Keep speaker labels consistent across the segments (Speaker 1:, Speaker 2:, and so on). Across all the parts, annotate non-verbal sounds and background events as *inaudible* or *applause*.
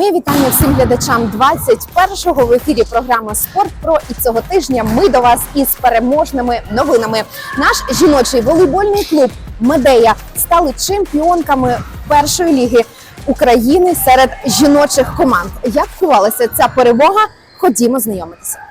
Speaker 1: Мої вітання всім глядачам 21-го в ефірі програма Спорт Про. І цього тижня ми до вас із переможними новинами. Наш жіночий волейбольний клуб Медея стали чемпіонками першої ліги України серед жіночих команд. Як ховалася ця перемога? Ходімо знайомитися.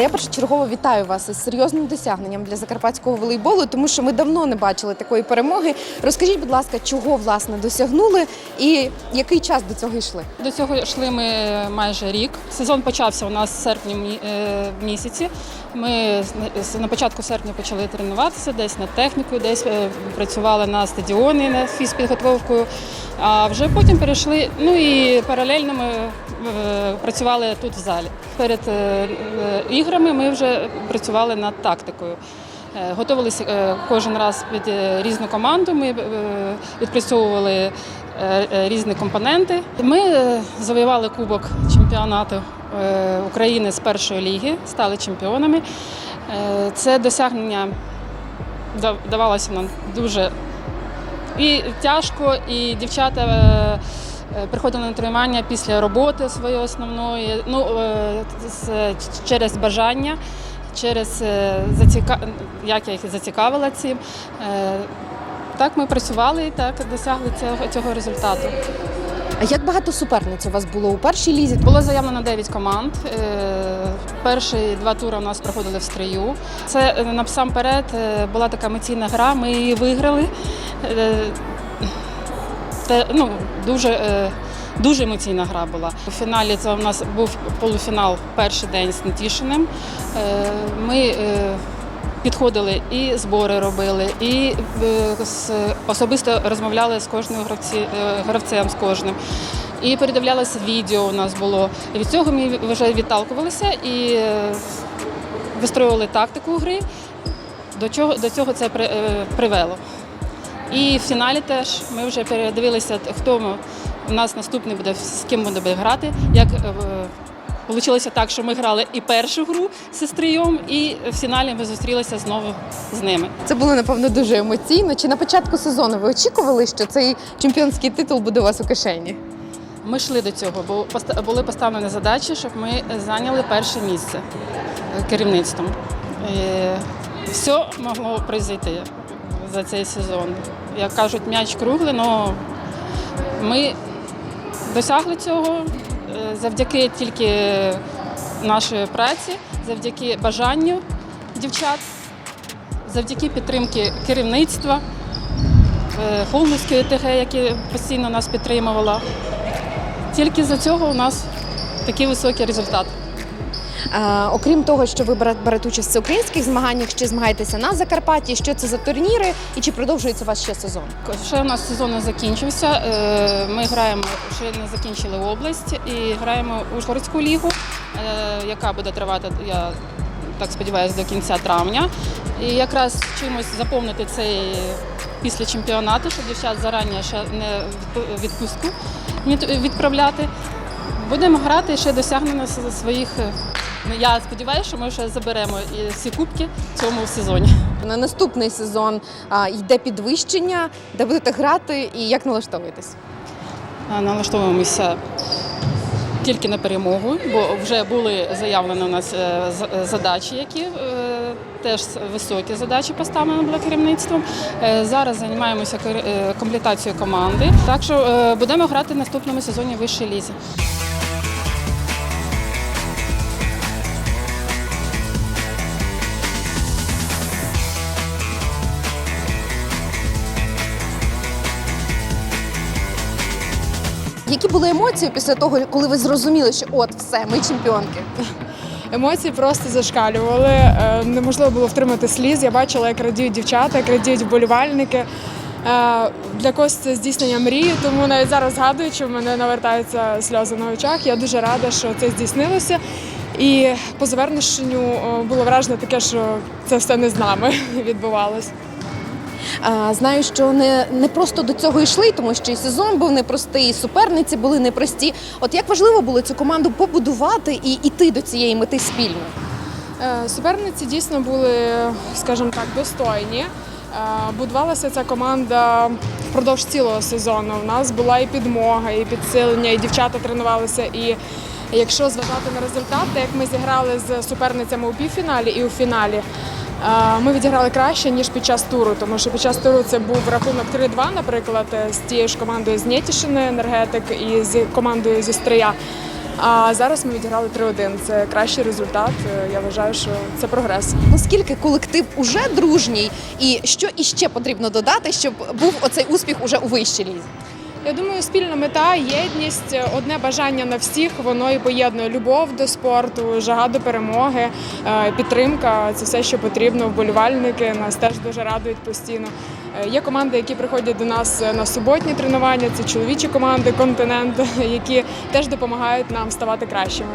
Speaker 1: Я першочергово вітаю вас із серйозним досягненням для закарпатського волейболу, тому що ми давно не бачили такої перемоги. Розкажіть, будь ласка, чого власне досягнули і який час до цього йшли?
Speaker 2: До цього йшли ми майже рік. Сезон почався у нас в серпні е, місяці. Ми на початку серпня почали тренуватися, десь над технікою, десь е, працювали на стадіоні над фізпідготовкою. А вже потім перейшли. Ну і паралельно ми е, працювали тут в залі. Перед е, е, іграми ми вже працювали над тактикою. Готувалися кожен раз під різну команду. Ми відпрацьовували різні компоненти. Ми завоювали кубок чемпіонату України з першої ліги, стали чемпіонами. Це досягнення давалося нам дуже і тяжко, і дівчата е, е, приходили на тренування після роботи своєї основної, ну, е, через бажання, через заціка... як я їх зацікавила цим. Так ми працювали і так досягли цього результату.
Speaker 1: А як багато суперниць у вас було у першій лізі?
Speaker 2: Було заявлено 9 команд. Е, Перші два тури у нас проходили в стрию. Це е, насамперед е, була така емоційна гра. Ми її виграли. Е, Це ну, дуже, дуже емоційна гра була. У фіналі це у нас був полуфінал перший день з Нетішиним. Ми підходили і збори робили, і е, особисто розмовляли з кожним е, гравцем з кожним. І передивлялися відео у нас було. І від цього ми вже відталкувалися і е, вистроювали тактику гри. До чого до цього це привело. І в фіналі теж ми вже передивилися, хто ми- у нас наступний буде, з ким буде грати. Як вийшло так, що ми грали і першу гру з сестрийом, і в фіналі ми зустрілися знову з ними.
Speaker 1: Це було напевно дуже емоційно. Чи на початку сезону ви очікували, що цей чемпіонський титул буде у вас у кишені?
Speaker 2: Ми йшли до цього, бо були поставлені задачі, щоб ми зайняли перше місце е, керівництвом. І все могло произойти за цей сезон. Як кажуть, м'яч круглий, але ми досягли цього е, завдяки тільки нашій праці, завдяки бажанню дівчат, завдяки підтримки керівництва, е, Холмівської ТГ, яке постійно нас підтримувала. Тільки за цього у нас такий високий результат.
Speaker 1: Е, окрім того, що ви бере- берете участь в всеукраїнських змаганнях, чи змагаєтеся на Закарпатті, що це за турніри і чи продовжується у вас ще сезон?
Speaker 2: Ще у нас сезон не закінчився. Е, Ми граємо, ще не закінчили область і граємо Ужгородську лігу, е, яка буде тривати, я так сподіваюся, до кінця травня. І якраз чимось заповнити цей після чемпіонату, щоб дівчат зарані ще не відпу- відпустку відправляти. Будемо грати і ще досягнемо своїх. е, ну, Я сподіваюся, що ми ще заберемо і всі кубки в цьому сезоні.
Speaker 1: На наступний сезон йде підвищення, де будете грати і як налаштовуєтесь?
Speaker 2: Налаштовуємося тільки на перемогу, бо вже були заявлені у нас е, задачі, які е, теж високі задачі поставлені були керівництвом. Зараз займаємося комплектацією команди. Так що будемо грати в наступному сезоні в вищій лізі.
Speaker 1: Були емоції після того, коли ви зрозуміли, що от все, ми чемпіонки?
Speaker 3: Емоції просто зашкалювали. Е, Неможливо було втримати сліз. Я бачила, як радіють дівчата, як радіють вболівальники. Е, Для когось це здійснення мрії, тому навіть зараз згадуючи, в мене навертаються сльози на очах. Я дуже рада, що це здійснилося. І по завершенню е, було враження таке, що це все не з нами *laughs* відбувалось.
Speaker 1: Знаю, що не, не просто до цього йшли, тому що і сезон був непростий, і суперниці були непрості. От як важливо було цю команду побудувати і йти до цієї мети спільно?
Speaker 3: Е, Суперниці дійсно були, скажімо так, достойні. Е, Будувалася ця команда впродовж цілого сезону. У нас була і підмога, і підсилення, і дівчата тренувалися. І якщо зважати на результати, як ми зіграли з суперницями у півфіналі і у фіналі, ми відіграли краще ніж під час туру, тому що під час туру це був рахунок 3-2, наприклад, з тією ж командою з Нєтішини, енергетик і з командою зі Стрия. А зараз ми відіграли 3-1. Це кращий результат. Е, Я вважаю, що це прогрес.
Speaker 1: Наскільки колектив уже дружній, і що іще потрібно додати, щоб був оцей успіх уже у вищій лізі?
Speaker 3: Я думаю, спільна мета, єдність, одне бажання на всіх. Воно і поєднує любов до спорту, жага до перемоги, е, підтримка. Це все, що потрібно. Вболівальники нас теж дуже радують постійно. Е, Є команди, які приходять до нас на суботні тренування. Це чоловічі команди, континент, *laughs* які теж допомагають нам ставати кращими.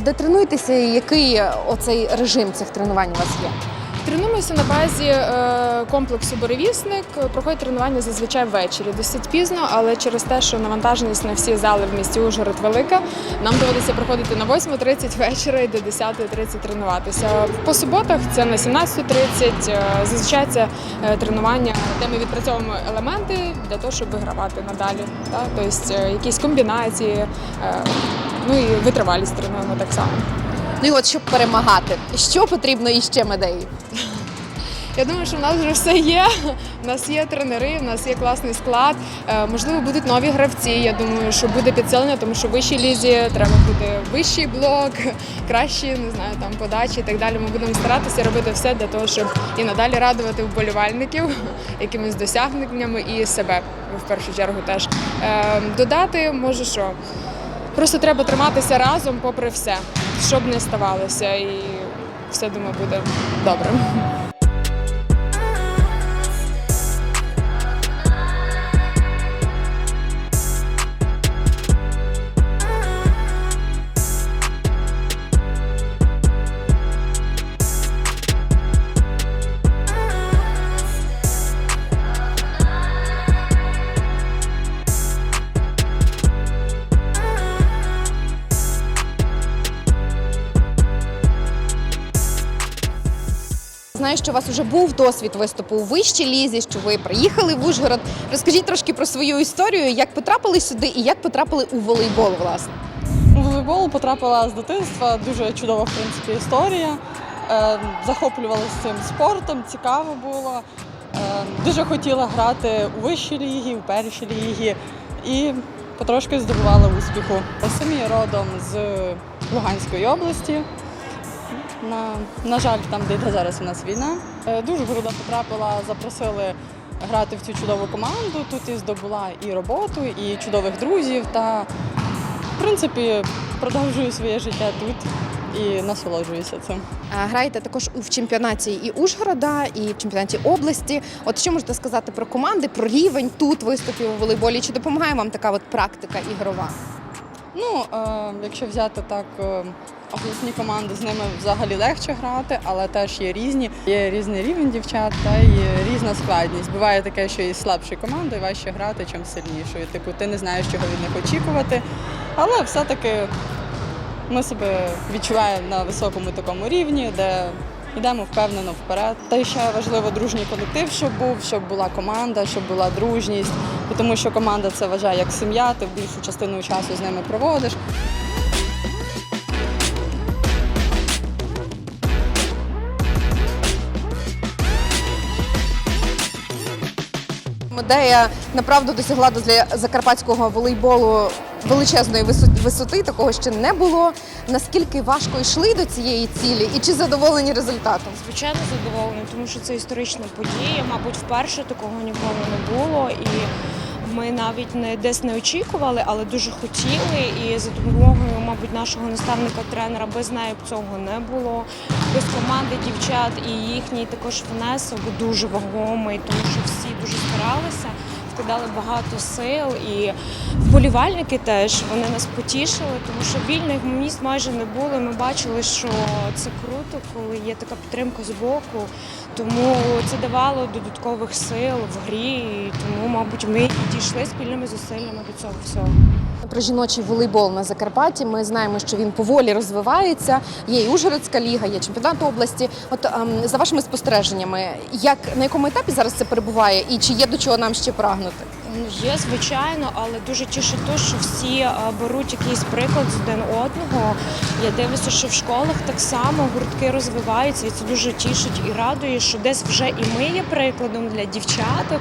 Speaker 1: Де тренуєтеся, який оцей режим цих тренувань у вас є?
Speaker 3: Тренуємося на базі е, комплексу Боревісник. Проходять тренування зазвичай ввечері, досить пізно, але через те, що навантаженість на всі зали в місті Ужгород велика, нам доводиться приходити на 8.30 вечора і до 10.30 тренуватися. По суботах це на 17.30. е, Зазвичай це е, тренування, де ми відпрацьовуємо елементи для того, щоб вигравати надалі. Тобто якісь комбінації, ну і витривалість тренуємо так само.
Speaker 1: Ну і от щоб перемагати, що потрібно іще медеї?
Speaker 3: Я думаю, що в нас вже все є. У нас є тренери, у нас є класний склад. Е, Можливо, будуть нові гравці. Я думаю, що буде підсилення, тому що в вищій лізі треба буде вищий блок, кращі, не знаю, там подачі і так далі. Ми будемо старатися робити все для того, щоб і надалі радувати вболівальників якимись досягненнями і себе в першу чергу теж. Е, Додати, може що. Просто треба триматися разом попри все, щоб не ставалося, і все думаю буде добре.
Speaker 1: Знаю, що у вас вже був досвід виступу у вищій лізі, що ви приїхали в Ужгород. Розкажіть трошки про свою історію, як потрапили сюди і як потрапили у волейбол, власне.
Speaker 4: У волейбол потрапила з дитинства. Дуже чудова в принципі історія. Е, захоплювалася цим спортом, цікаво було. Е, дуже хотіла грати у вищій лігі, у першій лігі і потрошки здобувала успіху. Самі родом з Луганської області. На, на жаль, там, де зараз у нас війна. Е, Дуже города потрапила, запросили грати в цю чудову команду. Тут і здобула і роботу, і чудових друзів. Та в принципі, продовжую своє життя тут і насолоджуюся цим.
Speaker 1: Граєте також в чемпіонаті і Ужгорода, і в чемпіонаті області. От що можете сказати про команди, про рівень тут виступів у волейболі? Чи допомагає вам така от практика ігрова?
Speaker 4: Ну, е, якщо взяти так е, обласні команди, з ними взагалі легше грати, але теж є різні. Є різний рівень дівчат та є різна складність. Буває таке, що із слабшою командою важче грати, чим сильнішою. Типу, ти не знаєш, чого від них очікувати. Але все-таки ми себе відчуваємо на високому такому рівні, де йдемо впевнено вперед. Та ще важливо дружній колектив, щоб був, щоб була команда, щоб була дружність. Тому що команда це вважає як сім'я, ти більшу частину часу з ними проводиш.
Speaker 1: Медея направду досягла для закарпатського волейболу величезної висо- висоти. Такого ще не було. Наскільки важко йшли до цієї цілі, і чи задоволені результатом?
Speaker 5: Звичайно, задоволені, тому що це історична подія. Мабуть, вперше такого ніколи не було. І ми навіть не десь не очікували, але дуже хотіли. І за допомогою, мабуть, нашого наставника тренера без неї б цього не було. Без команди дівчат і їхній також внесок дуже вагомий, тому що всі дуже старалися. Прикладали багато сил, і вболівальники теж вони нас потішили, тому що вільних місць майже не було. Ми бачили, що це круто, коли є така підтримка з боку. Тому це давало додаткових сил в грі. І тому, мабуть, ми дійшли спільними зусиллями до цього всього.
Speaker 1: Про жіночий волейбол на Закарпатті ми знаємо, що він поволі розвивається. Є і Ужгородська ліга, є чемпіонат області. От ем, за вашими спостереженнями, як на якому етапі зараз це перебуває, і чи є до чого нам ще прагнути?
Speaker 5: Є, звичайно, але дуже тішить те, що всі е, беруть якийсь приклад з один одного. Я дивлюся, що в школах так само гуртки розвиваються, і це дуже тішить і радує, що десь вже і ми є прикладом для дівчаток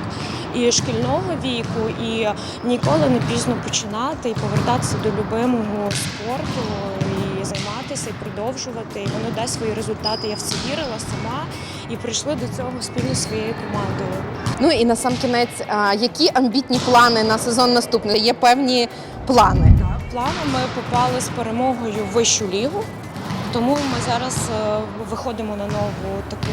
Speaker 5: і шкільного віку, і ніколи не пізно починати і повертатися до любимого спорту і і продовжувати. І воно дасть свої результати. Я в це вірила сама і прийшли до цього спільно зі своєю командою.
Speaker 1: Ну і на сам кінець, які амбітні плани на сезон наступний? Є певні плани.
Speaker 5: Плани ми попали з перемогою в вищу лігу. Тому ми зараз е, виходимо на нову таку,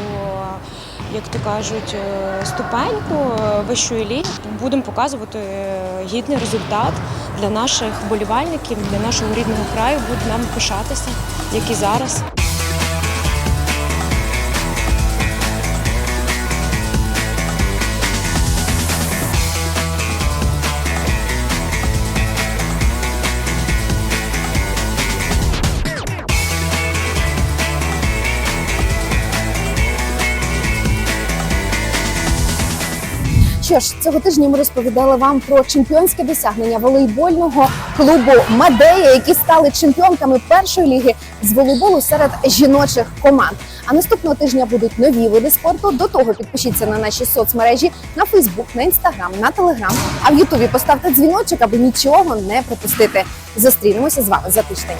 Speaker 5: як то кажуть, е, ступеньку е, вищої ліги. Будемо показувати е, гідний результат для наших болівальників, для нашого рідного краю. Будуть нам пишатися, як і зараз.
Speaker 1: Що ж, цього тижня ми розповідали вам про чемпіонське досягнення волейбольного клубу Мадея, які стали чемпіонками першої ліги з волейболу серед жіночих команд. А наступного тижня будуть нові види спорту. До того підпишіться на наші соцмережі на Фейсбук, на Інстаграм, на Телеграм. А в Ютубі поставте дзвіночок, аби нічого не пропустити. Зустрінемося з вами за тиждень.